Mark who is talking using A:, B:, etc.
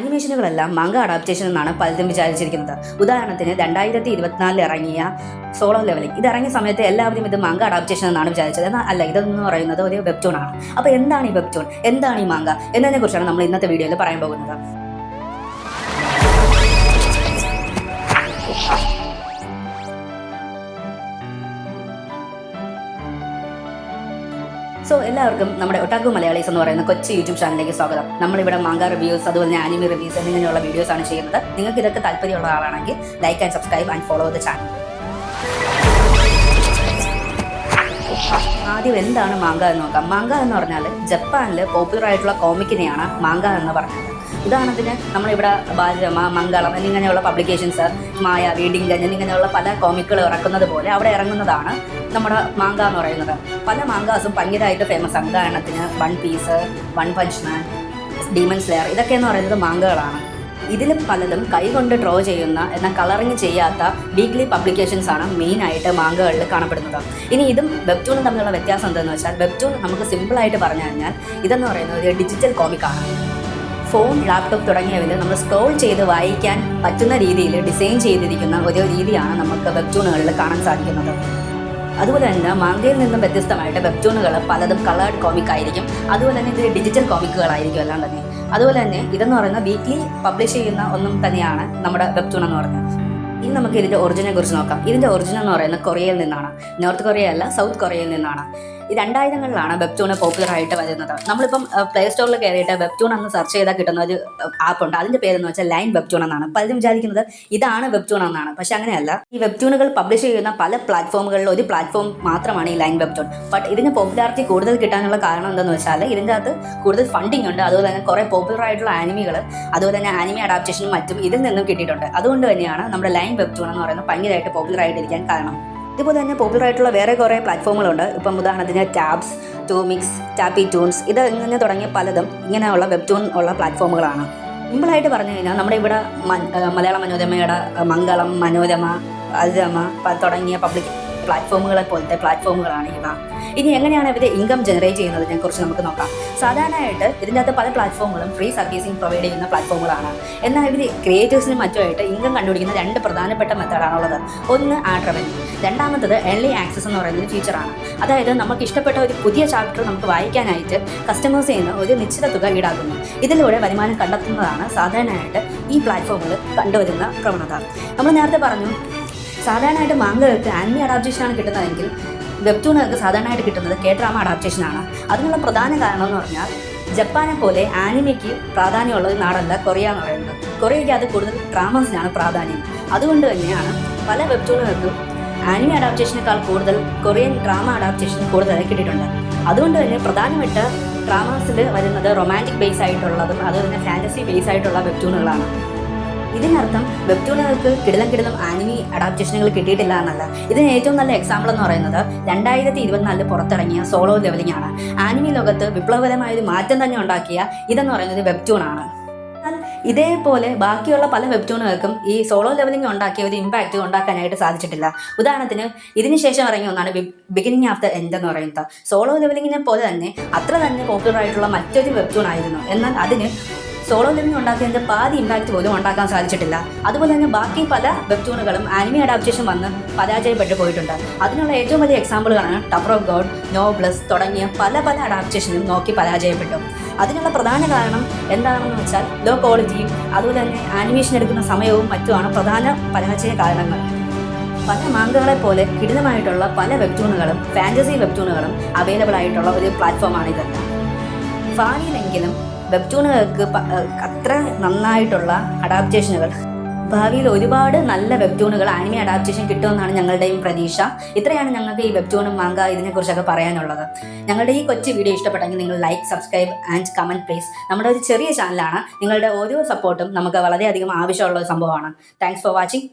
A: അനിമേഷനുകളെല്ലാം മംഗ adaptation എന്നാണ് പലരും വിചാരിച്ചിരിക്കുന്നത്. ഉദാഹരണത്തിന് രണ്ടായിരത്തി ഇരുപത്തിനാലിൽ ഇറങ്ങിയ സോളോ ലെവലിംഗ് ഇത് ഇറങ്ങിയ സമയത്ത് എല്ലാവരും ഇത് മംഗ അഡാപ്റ്റേഷൻ എന്നാണ് വിചാരിച്ചത്. എന്നാൽ അല്ല ഇതെന്ന് പറയുന്നത് ഒരു വെബ്റ്റൂൺ ആണ്. അപ്പോൾ എന്താണ് ഈ വെബ്റ്റൂൺ എന്താണ് ഈ മാങ്ക എന്നതിനെ കുറിച്ചാണ് നമ്മൾ ഇന്നത്തെ വീഡിയോയിൽ പറയാൻ പോകുന്നത്. എല്ലാവർക്കും നമ്മുടെ ഒട്ടാക്കു മലയാളീസ് എന്ന് പറയുന്ന കൊച്ചു യൂട്യൂബ് ചാനലിലേക്ക് സ്വാഗതം. നമ്മളിവിടെ മാങ്ക റിവ്യൂസ് അതുപോലെ തന്നെ ആനിമി റിവ്യൂസ് എന്നിങ്ങനെയുള്ള വീഡിയോസ് ആണ് ചെയ്യുന്നത്. നിങ്ങൾക്ക് ഇതൊക്കെ താല്പര്യമുള്ള ആളാണെങ്കിൽ like and subscribe and follow the channel ആദ്യം എന്താണ് മാങ്ക എന്ന് നോക്കാം. മാങ്ക എന്ന് പറഞ്ഞാൽ ജപ്പാനിൽ പോപ്പുലർ ആയിട്ടുള്ള കോമിക്കിനെയാണ് മാങ്ക എന്ന് പറഞ്ഞത്. ഉദാഹരണത്തിന് നമ്മളിവിടെ ബാലരമ മംഗളം എന്നിങ്ങനെയുള്ള പബ്ലിക്കേഷൻസ് മായ റീഡിംഗ് ഗൻ എന്നിങ്ങനെയുള്ള പല കോമിക്കുകൾ ഇറക്കുന്നത് പോലെ അവിടെ ഇറങ്ങുന്നതാണ് നമ്മുടെ മാങ്ക എന്ന് പറയുന്നത്. പല മാങ്കാസും ഭയങ്കരമായിട്ട് ഫേമസ് ആണ്. ഉദാഹരണത്തിന് One Piece One Punch Man Demon Slayer ഇതൊക്കെ എന്ന് പറയുന്നത് മാങ്കകളാണ്. ഇതിൽ പലതും കൈകൊണ്ട് ഡ്രോ ചെയ്യുന്ന എന്നാൽ കളറിങ് ചെയ്യാത്ത വീക്ക്ലി പബ്ലിക്കേഷൻസ് ആണ് മെയിനായിട്ട് മാങ്കകളിൽ കാണപ്പെടുന്നത്. ഇനി ഇതും വെബ്റ്റൂണും തമ്മിലുള്ള വ്യത്യാസം എന്താണെന്ന് വെച്ചാൽ വെബ്റ്റൂൺ നമുക്ക് സിമ്പിളായിട്ട് പറഞ്ഞു കഴിഞ്ഞാൽ ഇതെന്ന് പറയുന്നത് ഒരു ഡിജിറ്റൽ കോമിക്കാണ് ഫോൺ ലാപ്ടോപ്പ് തുടങ്ങിയവയിൽ നമ്മൾ സ്ക്രോൾ ചെയ്ത് വായിക്കാൻ പറ്റുന്ന രീതിയിൽ ഡിസൈൻ ചെയ്തിരിക്കുന്ന ഒരു രീതിയാണ് നമുക്ക് വെബ്റ്റൂണുകളിൽ കാണാൻ സാധിക്കുന്നത്. അതുപോലെ തന്നെ മാങ്കയിൽ നിന്നും വ്യത്യസ്തമായിട്ട് വെബ്റ്റൂണുകൾ പലതും കളേർഡ് കോമിക് ആയിരിക്കും. അതുപോലെ തന്നെ ഇതിൽ ഡിജിറ്റൽ കോമിക്കുകളായിരിക്കും എല്ലാം തന്നെ. അതുപോലെ തന്നെ ഇതെന്ന് പറയുന്ന വീക്ക്ലി പബ്ലിഷ് ചെയ്യുന്ന ഒന്നും തന്നെയാണ് നമ്മുടെ വെബ്റ്റൂൺ എന്ന് പറയുന്നത്. ഇനി നമുക്ക് ഇതിന്റെ ഒറിജിനെ കുറിച്ച് നോക്കാം. ഇതിന്റെ ഒറിജിൻ എന്ന് പറയുന്നത് കൊറിയയിൽ നിന്നാണ്. നോർത്ത് കൊറിയ അല്ല സൗത്ത് കൊറിയയിൽ നിന്നാണ്. രണ്ടായിരങ്ങളിലാണ് വെബ്റ്റൂൺ പോപ്പുലർ ആയിട്ട് വരുന്നത്. നമ്മളിപ്പം പ്ലേ സ്റ്റോറിൽ കയറിയിട്ട് വെബ്റ്റൂൺ എന്ന് സെർച്ച് ചെയ്താൽ കിട്ടുന്ന ഒരു ആപ്പ് ഉണ്ട്. അതിന്റെ പേരെന്ന് വെച്ചാൽ ലൈൻ വെബ്റ്റൂൺ എന്നാണ്. പലരും വിചാരിക്കുന്നത് ഇതാണ് വെബ്റ്റൂൺ എന്നാണ്. പക്ഷെ അങ്ങനെയല്ല. ഈ വെബ്റ്റൂണുകൾ പബ്ലിഷ് ചെയ്യുന്ന പല പ്ലാറ്റ്ഫോമുകളിൽ ഒരു പ്ലാറ്റ്ഫോം മാത്രമാണ് ഈ ലൈൻ വെബ്റ്റൂൺ ബട്ട് ഇതിന് പോപ്പുലാരിറ്റി കൂടുതൽ കിട്ടാനുള്ള കാരണം എന്താണെന്ന് വെച്ചാൽ ഇതിന്റെ അകത്ത് കൂടുതൽ ഫണ്ടിങ് ഉണ്ട്. അതുപോലെ തന്നെ കുറേ പോപ്പുലർ ആയിട്ടുള്ള ആനിമികൾ അതുപോലെ തന്നെ ആനിമി അഡാപ്റ്റേഷനും മറ്റും ഇതിൽ നിന്നും കിട്ടിയിട്ടുണ്ട്. അതുകൊണ്ട് തന്നെയാണ് നമ്മുടെ ലൈൻ വെബ്റ്റൂൺ എന്ന് പറയുന്നത് ഭയങ്കരമായിട്ട് പോപ്പുലർ ആയിട്ടിരിക്കാൻ കാരണം. ഇതുപോലെ തന്നെ പോപ്പുലർ ആയിട്ടുള്ള വേറെ കുറേ പ്ലാറ്റ്ഫോമുകളുണ്ട് ഇപ്പം ഉദാഹരണത്തിന് ടാബ്സ് ടൂമിക്സ് ടാപ്പി ടൂൺസ് ഇത് ഇങ്ങനെ തുടങ്ങിയ പലതും ഇങ്ങനെയുള്ള വെബ് ട്യൂൺ ഉള്ള പ്ലാറ്റ്ഫോമുകളാണ് സിമ്പിളായിട്ട് പറഞ്ഞു കഴിഞ്ഞാൽ നമ്മുടെ ഇവിടെ മലയാള മനോരമയുടെ മംഗളം മനോരമ അതിരമ തുടങ്ങിയ പബ്ലിക് പ്ലാറ്റ്ഫോമുകളെ പോലത്തെ പ്ലാറ്റ്ഫോമുകളാണ് ഇവ. ഇനി എങ്ങനെയാണ് ഇവർ ഇൻകം ജനറേറ്റ് ചെയ്യുന്നതിനെ കുറിച്ച് നമുക്ക് നോക്കാം. സാധാരണയായിട്ട് ഇതിന്റെ അകത്ത് പല പ്ലാറ്റ്ഫോമുകളും ഫ്രീ സർവീസിങ് പ്രൊവൈഡ് ചെയ്യുന്ന പ്ലാറ്റ്ഫോമുകളാണ് എന്നാൽ ഇവർ ക്രിയേറ്റേഴ്സിനും മറ്റുമായിട്ട് ഇൻകം കണ്ടുപിടിക്കുന്ന രണ്ട് പ്രധാനപ്പെട്ട മെത്തേഡാണുള്ളത് ഒന്ന് ആഡ് റവന്യൂ രണ്ടാമത്തത് എൺലി ആക്സസ് എന്ന് പറയുന്ന ഒരു ഫീച്ചറാണ് അതായത് നമുക്ക് ഇഷ്ടപ്പെട്ട ഒരു പുതിയ ചാപ്റ്റർ നമുക്ക് വായിക്കാനായിട്ട് കസ്റ്റമേഴ്സ് ചെയ്യുന്ന ഒരു നിശ്ചിത തുക ഈടാക്കുന്നു. ഇതിലൂടെ വരുമാനം കണ്ടെത്തുന്നതാണ് സാധാരണയായിട്ട് ഈ പ്ലാറ്റ്ഫോമുകൾ കണ്ടുവരുന്ന പ്രവണത. നമ്മൾ നേരത്തെ പറഞ്ഞു സാധാരണയായിട്ട് മാങ്കകൾക്ക് ആനിമി അഡാപ്റ്റേഷനാണ് കിട്ടുന്നതെങ്കിൽ വെബ്റ്റൂണുകൾക്ക് സാധാരണയായിട്ട് കിട്ടുന്നത് കെ ഡ്രാമ അഡാപ്റ്റേഷനാണ് അതിനുള്ള പ്രധാന കാരണം എന്ന് പറഞ്ഞാൽ ജപ്പാനെ പോലെ ആനിമയ്ക്ക് പ്രാധാന്യമുള്ള ഒരു നാടല്ല കൊറിയ എന്ന് പറയുന്നത്. കൊറിയയ്ക്ക് അത് കൂടുതൽ ഡ്രാമസിനാണ് പ്രാധാന്യം. അതുകൊണ്ട് തന്നെയാണ് പല വെബ്റ്റൂണുകൾക്കും ആനിമ അഡാപ്റ്റേഷനേക്കാൾ കൂടുതൽ കൊറിയൻ ഡ്രാമ അഡാപ്റ്റേഷൻ കൂടുതൽ കിട്ടിയിട്ടുണ്ട്. അതുകൊണ്ട് തന്നെ പ്രധാനമായിട്ട് ഡ്രാമാസിൽ വരുന്നത് റൊമാന്റിക് ബേസ് ആയിട്ടുള്ളതും അതുപോലെ തന്നെ ഫാന്റസി ബേസ് ആയിട്ടുള്ള വെബ്റ്റൂണുകളാണ് ഇതിനർത്ഥം വെബ്റ്റൂണുകൾക്ക് കിടലം കിടലം ആനിമി അഡാപ്റ്റേഷനുകൾ കിട്ടിയിട്ടില്ല എന്നല്ല. ഇതിന് ഏറ്റവും നല്ല എക്സാമ്പിൾ എന്ന് പറയുന്നത് രണ്ടായിരത്തി ഇരുപത്തിനാലിൽ പുറത്തിറങ്ങിയ സോളോ ലെവലിംഗ് ആണ്. ആനിമി ലോകത്ത് വിപ്ലവകരമായ ഒരു മാറ്റം തന്നെ ഉണ്ടാക്കിയ ഇതെന്ന് പറയുന്നത് എന്നാൽ ഇതേപോലെ ബാക്കിയുള്ള പല വെബ്റ്റൂണുകൾക്കും ഈ സോളോ ലെവലിംഗ് ഉണ്ടാക്കിയ ഒരു ഇമ്പാക്റ്റ് ഉണ്ടാക്കാനായിട്ട് സാധിച്ചിട്ടില്ല. ഉദാഹരണത്തിന് ഇതിന് ശേഷം ഇറങ്ങിയ ഒന്നാണ് ബിഗിനിങ് ആഫ് ദ എൻഡ് എന്ന് പറയുന്നത്. സോളോ ലെവലിങ്ങിനെ പോലെ തന്നെ അത്ര തന്നെ പോപ്പുലർ ആയിട്ടുള്ള മറ്റൊരു വെബ്റ്റൂൺ ആയിരുന്നു. എന്നാൽ അതിന് സോളോ ലിവിംഗ് ഉണ്ടാക്കിയതിന്റെ പാതി ഇമ്പാക്റ്റ് പോലും ഉണ്ടാക്കാൻ സാധിച്ചിട്ടില്ല. അതുപോലെ തന്നെ ബാക്കി പല വെബ്റ്റൂണുകളും ആനിമി അഡാപ്റ്റേഷൻ വന്ന് പരാജയപ്പെട്ടു പോയിട്ടുണ്ട്. അതിനുള്ള ഏറ്റവും വലിയ എക്സാമ്പിളുകളാണ് Tower of God no Noblesse തുടങ്ങിയ പല പല അഡാപ്റ്റേഷനും നോക്കി പരാജയപ്പെട്ടു. അതിനുള്ള പ്രധാന കാരണം എന്താണെന്ന് വെച്ചാൽ ലോ ക്വാളിറ്റിയും അതുപോലെ തന്നെ ആനിമേഷൻ എടുക്കുന്ന സമയവും മറ്റുമാണ് പ്രധാന പരാജയ കാരണങ്ങൾ. പല മാങ്കകളെ പോലെ കിടിലമായിട്ടുള്ള പല വെബ്റ്റൂണുകളും ഫാന്റസി വെബ്റ്റൂണുകളും അവൈലബിൾ ആയിട്ടുള്ള ഒരു പ്ലാറ്റ്ഫോമാണ് ഇതെല്ലാം ഭാവിയിലെങ്കിലും വെബ്റ്റൂണുകൾക്ക് അത്ര നന്നായിട്ടുള്ള അഡാപ്റ്റേഷനുകൾ. ഭാവിയിൽ ഒരുപാട് നല്ല വെബ്റ്റൂണുകൾ ആനിമി അഡാപ്റ്റേഷൻ കിട്ടുമെന്നാണ് ഞങ്ങളുടെയും പ്രതീക്ഷ. ഇത്രയാണ് ഞങ്ങൾക്ക് ഈ വെബ്റ്റൂണും മാങ്ക ഇതിനെക്കുറിച്ചൊക്കെ പറയാനുള്ളത്. ഞങ്ങളുടെ ഈ കൊച്ചു വീഡിയോ ഇഷ്ടപ്പെട്ടെങ്കിൽ നിങ്ങൾ like subscribe and comment please നമ്മുടെ ഒരു ചെറിയ ചാനലാണ് നിങ്ങളുടെ ഓരോ സപ്പോർട്ടും നമുക്ക് വളരെയധികം ആവശ്യമുള്ള ഒരു സംഭവമാണ്. Thanks for watching